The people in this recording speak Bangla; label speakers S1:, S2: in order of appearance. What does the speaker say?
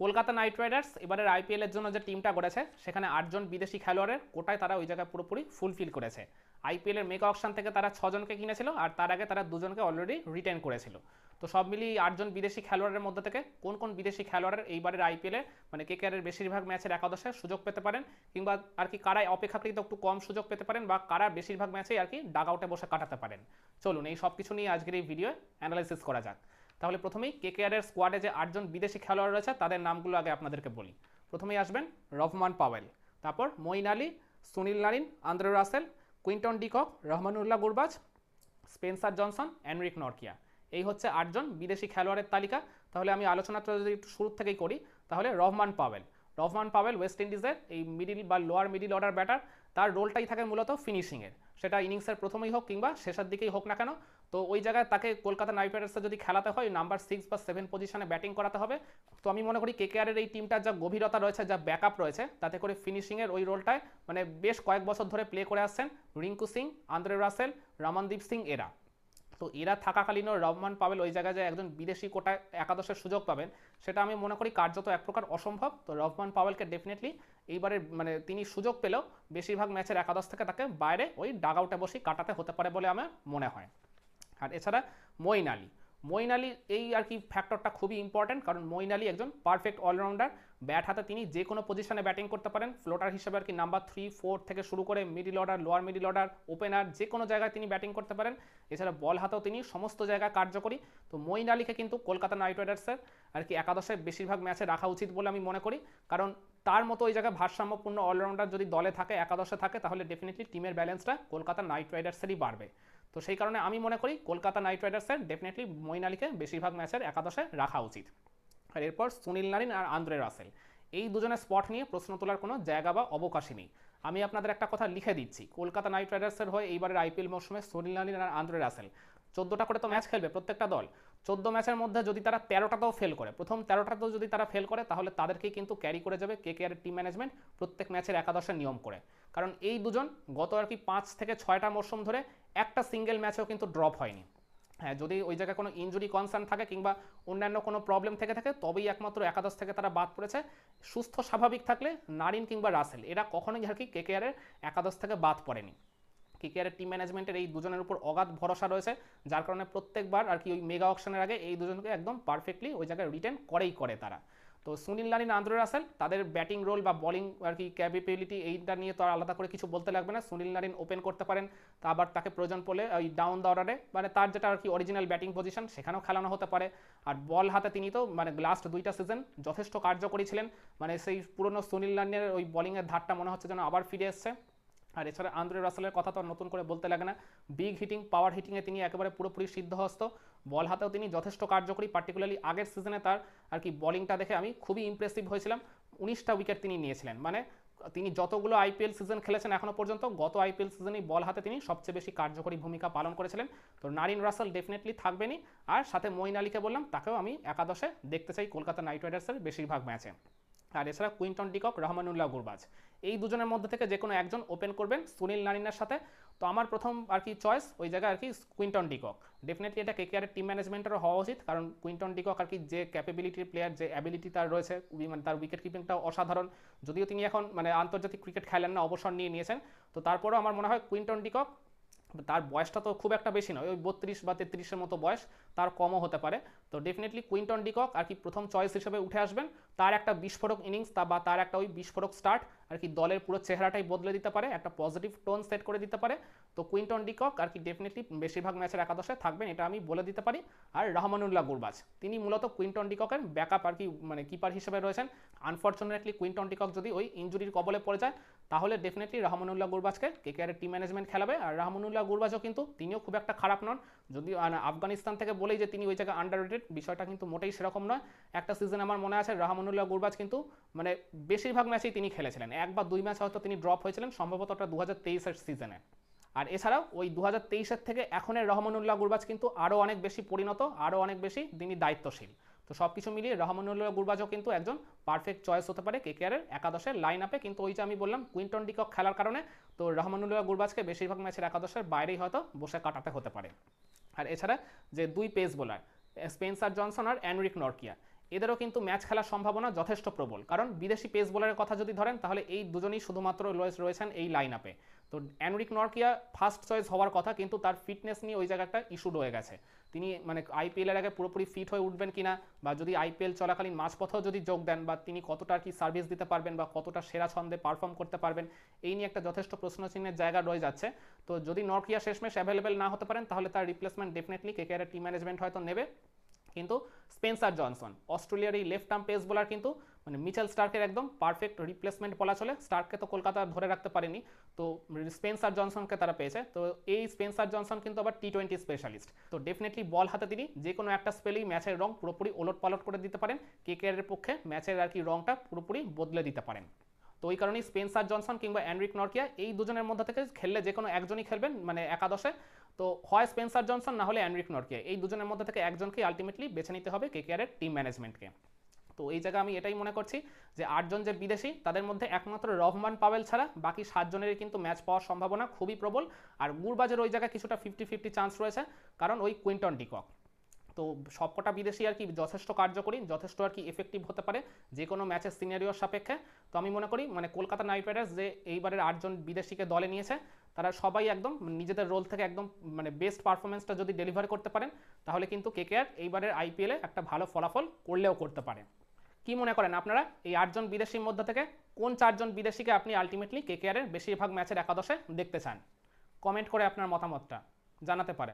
S1: কলকাতা নাইট রাইডার্স, এবারের আইপিএলের জন্য যে টিমটা গড়েছে, সেখানে আটজন বিদেশি খেলোয়াড়ের কোটায় তারা ওই জায়গায় পুরোপুরি ফুলফিল করেছে। আইপিএলের মেগা অকশন থেকে তারা ছজনকে কিনেছিল, আর তার আগে তারা দুজনকে অলরেডি রিটেন করেছিল। তো সব মিলিয়ে আটজন বিদেশি খেলোয়াড়ের মধ্যে থেকে কোন কোন বিদেশি খেলোয়াড়ের এইবারের আইপিএলে মানে কেকেআরের বেশিরভাগ ম্যাচের একাদশে সুযোগ পেতে পারেন, কিংবা আর কি কারা অপেক্ষাকৃত একটু কম সুযোগ পেতে পারেন, বা কারা বেশিরভাগ ম্যাচেই আর কি ডাগ আউটে বসে কাটাতে পারেন। চলুন এই সব কিছু নিয়ে আজকের এই ভিডিও অ্যানালাইসিস করা যাক। তাহলে প্রথমেই কেকেআরের স্কোয়াডে যে আটজন বিদেশি খেলোয়াড় রয়েছে, তাদের নামগুলো আগে আপনাদেরকে বলি। প্রথমেই আসবেন রহমান পাওয়েল, তারপর Moeen Ali, Sunil Narine, Andre Russell, Quinton de Kock, Rahmanullah Gurbaz, Spencer Johnson Anrich Nortje. এই হচ্ছে আটজন বিদেশি খেলোয়াড়ের তালিকা। তাহলে আমি আলোচনাটা যদি একটু শুরু থেকেই করি, তাহলে Rovman Powell. Rovman Powell West ইন্ডিজের এই মিডিল বা লোয়ার মিডিল অর্ডার ব্যাটার তার রোলটাই থাকে মূলত ফিনিশিংয়ের সেটা ইনিংসের প্রথমেই হোক কিংবা শেষের দিকেই হোক না কেন, তো ওই জায়গায় তাকে কলকাতা নাইট রাইডার্সে যদি খেলাতে হয় নাম্বার সিক্স বা সেভেন পজিশনে ব্যাটিং করাতে হবে। তো আমি মনে করি কেকেআরের এই টিমটার যা গভীরতা রয়েছে, যা ব্যাকআপ রয়েছে, তাতে করে ফিনিশিংয়ের ওই রোলটায় মানে বেশ কয়েক বছর ধরে প্লে করে আসছেন রিঙ্কু সিং, আন্দ্রে রাসেল, রামানদীপ সিং এরা। তো এরা থাকাকালীনও রহমান পাবেল ওই জায়গায় যে একজন বিদেশি কোটায় একাদশের সুযোগ পাবেন, সেটা আমি মনে করি কার্যত এক প্রকার অসম্ভব। তো রহমান পাওয়েলকে ডেফিনেটলি এইবারের মানে তিনি সুযোগ পেলেও বেশিরভাগ ম্যাচের একাদশ থেকে তাকে বাইরে ওই ডাগ আউটে বসেই কাটাতে হতে পারে বলে আমার মনে হয়। আর এছাড়া মইন আলী মঈন আলী এই আর কি ফ্যাক্টরটা খুবই ইম্পর্ট্যান্ট কারণ মইন আলী একজন পারফেক্ট অলরাউন্ডার ব্যাট হাতে তিনি যে কোনো পজিশনে ব্যাটিং করতে পারেন। ফ্লোটার হিসেবে আর কি নাম্বার থ্রি ফোর থেকে শুরু করে middle order lower middle order opener যে কোনো জায়গায় তিনি ব্যাটিং করতে পারেন। এছাড়া বল হাতেও তিনি সমস্ত জায়গায় কার্যকরী। তো মইন আলীকে কিন্তু কলকাতা নাইট রাইডার্সের আর কি একাদশে বেশিরভাগ ম্যাচে রাখা উচিত বলে আমি মনে করি। কারণ তার মতো ওই জায়গায় ভারসাম্যপূর্ণ অলরাউন্ডার যদি দলে থাকে, একাদশে থাকে, তাহলে ডেফিনেটলি টিমের ব্যালেন্সটা কলকাতা নাইট রাইডার্সেরই বাড়বে। তো সেই কারণে আমি মনে করি কলকাতা নাইট রাইডার্সের ডেফিনেটলি মইন আলীকে বেশিরভাগ ম্যাচের একাদশে রাখা উচিত। আর এরপর সুনীল নারিন আর আন্দ্রে রাসেল। এই দুজনের স্পট নিয়ে প্রশ্ন তোলার কোনো জায়গা বা অবকাশই নেই। আমি আপনাদের একটা কথা লিখে দিচ্ছি। কলকাতা নাইট রাইডার্সের হয়ে এইবারের আইপিএল মৌসুমে সুনীল নারিন আর আন্দ্রে রাসেল। চোদ্দোটা করে তো ম্যাচ খেলবে প্রত্যেকটা দল। চোদ্দ ম্যাচের মধ্যে যদি তারা তেরোটাতেও ফেল করে, প্রথম তেরোটাতেও যদি তারা ফেল করে, তাহলে তাদেরকেই কিন্তু ক্যারি করে যাবে কে কে টিম ম্যানেজমেন্ট প্রত্যেক ম্যাচের একাদশের নিয়ম করে। কারণ এই দুজন গত আর কি পাঁচ থেকে ছয়টা মরশুম ধরে একটা সিঙ্গেল ম্যাচেও কিন্তু ড্রপ হয়নি। হ্যাঁ যদি ওই জায়গায় কোনো ইঞ্জুরি কনসার্ন থাকে কিংবা অন্যান্য কোনো প্রবলেম থেকে থাকে, তবেই একমাত্র একাদশ থেকে তারা বাদ পড়েছে। সুস্থ স্বাভাবিক থাকলে নারিন কিংবা রাসেল, এরা কখনোই আর কি কে কেকেআরের একাদশ থেকে বাদ পড়েনি। কেকেআরের টিম ম্যানেজমেন্টের এই দুজনের উপর অগাধ ভরসা রয়েছে, যার কারণে প্রত্যেকবার আর কি ওই মেগা অকশনের আগে এই দুজনকে একদম পারফেক্টলি ওই জায়গায় রিটেন করেই করে তারা। তো সুনীল নারিন আন্দ্রে রাসেল, তাদের ব্যাটিং রোল বা বলিং আর কি ক্যাপেবিলিটি এইটা নিয়ে তো আর আলাদা করে কিছু বলতে লাগবে না। সুনীল নারিন ওপেন করতে পারেন, তা আবার তাকে প্রয়োজন পড়লে ওই ডাউন দ্য অর্ডারে মানে তার যেটা আর কি অরিজিনাল ব্যাটিং পজিশন সেখানেও খেলানো হতে পারে। আর বল হাতে তিনি তো মানে লাস্ট দুইটা সিজন যথেষ্ট কার্যকরী ছিলেন। মানে সেই পুরনো সুনীল নারিনের ওই বলিংয়ের ধারটা মনে হচ্ছে যেন আবার ফিরে এসছে। আর এছাড়া আন্দ্রে রাসেলের কথা তো নতুন করে বলতে লাগে না। বিগ হিটিং পাওয়ার হিটিংয়ে তিনি একেবারে পুরোপুরি সিদ্ধহস্ত। বল হাতেও তিনি যথেষ্ট কার্যকরী পার্টিকুলারলি আগের সিজনে তার আর কি বলিংটা দেখে আমি খুবই ইমপ্রেসিভ হয়েছিলাম। উনিশটা উইকেট তিনি নিয়েছিলেন। মানে তিনি যতগুলো আইপিএল সিজন খেলেছেন এখনও পর্যন্ত, গত আইপিএল সিজনেই বল হাতে তিনি সবচেয়ে বেশি কার্যকরী ভূমিকা পালন করেছিলেন। তো নারিন রাসেল ডেফিনেটলি থাকবেনই। আর সাথে মইন আলীকে বললাম, তাকেও আমি একাদশে দেখতে চাই কলকাতা নাইট রাইডার্সের বেশিরভাগ ম্যাচে আর এছাড়া কুইন্টন ডিকক, রহমানুল্লাহ গুরবাজ। এই দুজনের মধ্যে থেকে যে কোনো একজন ওপেন করবেন সুনীল নারিনের সাথে। তো আমার প্রথম আর কি চয়েস ওই জায়গায় আর কি কুইন্টন ডিকক। ডেফিনেটলি এটা কেকেআরের টিম ম্যানেজমেন্টেরও হওয়া উচিত, কারণ কুইন্টন ডিকক আর কি যে ক্যাপেবিলিটির প্লেয়ার যে অ্যাবিলিটি তার রয়েছে মানে তার উইকেট কিপিংটাও অসাধারণ। যদিও তিনি এখন মানে আন্তর্জাতিক ক্রিকেট খেলেন না, অবসর নিয়ে নিয়েছেন। তো তারপরেও আমার মনে হয় কুইন্টন ডিকক তার বয়সটা তো খুব একটা বেশি নয়, ওই বত্রিশ বা তেত্রিশের মতো বয়স, তার কমও হতে পারে। তো ডেফিনেটলি কুইন্টন ডিকক আর কি প্রথম চয়েস হিসেবে উঠে আসবেন। তার একটা বিস্ফোরক ইনিংস তা বা তার একটা ওই বিস্ফোরক স্টার্ট আর কি দলের পুরো চেহারাটাই বদলে দিতে পারে, একটা পজিটিভ টোন সেট করে দিতে পারে। তো কুইন্টন ডিকক আর কি ডেফিনেটলি বেশিরভাগ ম্যাচের একাদশে থাকবেন, এটা আমি বলে দিতে পারি। আর রহমানুল্লাহ গুরবাজ, তিনি মূলত কুইন্টন ডিককের ব্যাকআপ আর কি মানে কিপার হিসেবে রয়েছেন। আনফর্চুনেটলি কুইন্টন ডিকক যদি ওই ইঞ্জুরির কবলে পড়ে যায় তাহলে ডেফিনেটলি রহমানুল্লাহ গুরবাজকে কেকেআরের টিম ম্যানেজমেন্ট খেলাবে। আর রহমানুল্লাহ গুরবাজও কিন্তু তিনিও খুব একটা খারাপ নন। যদি আফগানিস্তান থেকে বলেই যে তিনি ওই জায়গায় আন্ডার বিষয়টা কিন্তু মোটেই সেরকম নয়। একটা সিজন আমার মনে আছে, রহমানুল্লাহ গুরবাজ কিন্তু মানে বেশিরভাগ ম্যাচেই তিনি খেলেছিলেন। এক বা দুই ম্যাচ হয়তো তিনি ড্রপ হয়েছিলেন, সম্ভবত ওটা দু হাজার সিজনে আর এছাড়াও ওই দু হাজার তেইশের থেকে এখনের রহমানুল্লাহ গুরবাজ কিন্তু আরও অনেক বেশি পরিণত আরও অনেক বেশি তিনি দায়িত্বশীল। তো সব কিছু মিলিয়ে রহমানুল্লাহ গুরবাজও কিন্তু একজন পারফেক্ট চয়েস হতে পারে কেকেআরের একাদশের লাইন আপে কিন্তু ওই যে আমি বললাম কুইন্টন ডিকক খেলার কারণে তো রহমানুল্লাহ গুরবাজকে বেশিরভাগ ম্যাচের একাদশের বাইরেই হয়তো বসে কাটাতে হতে পারে। আর এছাড়া যে দুই পেস বোলার স্পেন্সার জনসন আর অ্যানরিক নরকিয়া এদেরও কিন্তু ম্যাচ খেলার সম্ভাবনা যথেষ্ট প্রবল। কারণ বিদেশি পেস বোলারের কথা যদি ধরেন, তাহলে এই দুজনই শুধুমাত্র রয়েছে- রয়েছেন এই লাইন আপে তো অ্যানরিক নরকিয়া ফার্স্ট চয়েস হওয়ার কথা, কিন্তু তার ফিটনেস নিয়ে ওই জায়গাটা ইস্যু রয়ে গেছে। তিনি মানে আইপিএল এর আগে পুরোপুরি ফিট হয়ে উঠবেন কিনা বা যদি আইপিএল চলাকালীন মাঝপথেও যদি যোগ দেন বা তিনি কতটা কি সার্ভিস দিতে পারবেন বা কতটা সেরা ছন্দে পারফর্ম করতে পারবেন, এই নিয়ে একটা যথেষ্ট প্রশ্নচিহ্নের জায়গা রয়ে যাচ্ছে। তো যদি নরকিয়া শেষমেশ অ্যাভেলেবেল না হতে পারেন, তাহলে তার replacement definitely KKR team management হয়তো নেবে। কিন্তু স্পেন্সার জনসন অস্ট্রেলিয়ার এই লেফট আর্ম পেস বোলার কিন্তু মানে মিচেল স্টার্কের একদম পারফেক্ট রিপ্লেসমেন্ট বলা চলে। স্টার্ককে তো কলকাতা ধরে রাখতে পারেনি। তো স্পেন্সার জনসনকে তারা পেয়েছে। তো এই স্পেন্সার জনসন কিন্তু আবার টি টোয়েন্টি স্পেশালিস্ট তো ডেফিনেটলি বল হাতে তিনি যে কোনো একটা স্পেলেই ম্যাচের রং পুরোপুরি ওলট পালট করে দিতে পারেন। কেকেআর এর পক্ষে ম্যাচের আর কি রংটা পুরোপুরি বদলে দিতে পারেন। তো ওই কারণেই স্পেন্সার জনসন কিংবা অ্যান্ড্রিক নর্কিয়া এই দুজনের মধ্যে থেকে খেললে যে কোনো একজনই খেলবেন মানে একাদশে। তো হয় স্পেন্সার জনসন, না হলে অ্যান্ড্রিক নর্কিয়া। এই দুজনের মধ্যে থেকে একজনকেই আলটিমেটলি বেছে নিতে হবে কেকেআরের টিম ম্যানেজমেন্টকে তো এই জায়গায় আমি এটাই মনে করছি যে আটজন যে বিদেশি, তাদের মধ্যে একমাত্র রহমান পাওয়েল ছাড়া বাকি সাতজনেরই কিন্তু ম্যাচ পাওয়ার সম্ভাবনা খুবই প্রবল। আর গুরবাজের ওই জায়গায় কিছুটা ফিফটি ফিফটি চান্স রয়েছে, কারণ ওই কুইন্টন ডিকক। তো সবকটা বিদেশি আর কি যথেষ্ট কার্যকরী, যথেষ্ট আর কি এফেক্টিভ হতে পারে যে কোনো ম্যাচের সিনারিওর সাপেক্ষে। তো আমি মনে করি মানে কলকাতা নাইট রাইডার্স যে এইবারের আটজন বিদেশিকে দলে নিয়েছে, তারা সবাই একদম নিজেদের রোল থেকে একদম মানে বেস্ট পারফরমেন্সটা যদি ডেলিভার করতে পারেন, তাহলে কিন্তু কেকেআর এইবারের আইপিএলে একটা ভালো ফলাফল করলেও করতে পারে। কি মনে করেন আপনারা? এই আটজন বিদেশির মধ্যে থেকে কোন চারজন বিদেশিকে আপনি আলটিমেটলি কেকেআরের বেশিরভাগ ম্যাচের একাদশে দেখতে চান? কমেন্ট করে আপনার মতামতটা জানাতে পারেন।